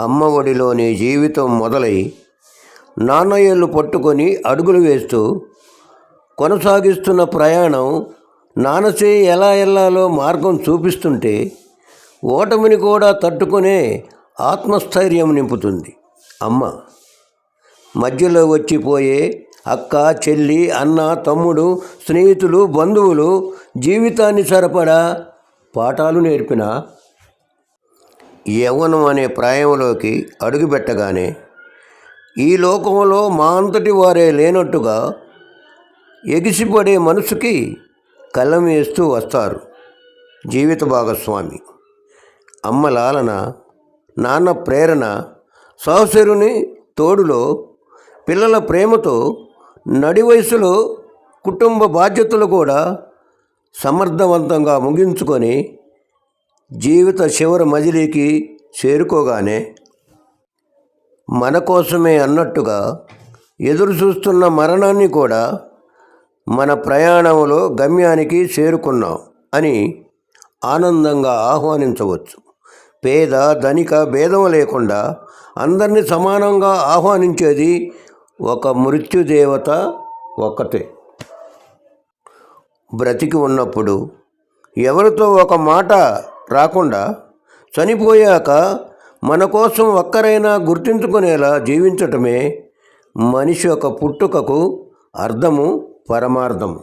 అమ్మ ఒడిలోని జీవితం మొదలై నాన్నయ్యలు పట్టుకొని అడుగులు వేస్తూ కొనసాగిస్తున్న ప్రయాణం నానసే ఎలా వెళ్ళాలో మార్గం చూపిస్తుంటే ఓటమిని కూడా తట్టుకునే ఆత్మస్థైర్యం నింపుతుంది. అమ్మ మధ్యలో వచ్చిపోయే అక్క చెల్లి అన్న తమ్ముడు స్నేహితులు బంధువులు జీవితాన్ని సరిపడా పాఠాలు నేర్పిన యవ్వనం అనే ప్రాయంలోకి అడుగుపెట్టగానే ఈ లోకంలో మా అంతటి వారే లేనట్టుగా ఎగిసిపడే మనసుకి కళ్ళం వేస్తూ వస్తారు జీవిత భాగస్వామి. అమ్మ లాలన నాన్న ప్రేరణ సహచరుని తోడులో పిల్లల ప్రేమతో నడి వయసులో కుటుంబ బాధ్యతలు కూడా సమర్థవంతంగా ముగించుకొని జీవిత చివరి మజిలీకి చేరుకోగానే మన కోసమే అన్నట్టుగా ఎదురు చూస్తున్న మరణాన్ని కూడా మన ప్రయాణంలో గమ్యానికి చేరుకున్నాం అని ఆనందంగా ఆహ్వానించవచ్చు. పేద ధనిక భేదం లేకుండా అందరినీ సమానంగా ఆహ్వానించేది ఒక మృత్యుదేవత ఒక్కతే. బ్రతికి ఉన్నప్పుడు ఎవరితో ఒక మాట రాకుండా చనిపోయాక మన కోసం ఒక్కరైనా గుర్తించుకునేలా జీవించటమే మనిషి యొక్క పుట్టుకకు అర్థము పరమార్థము.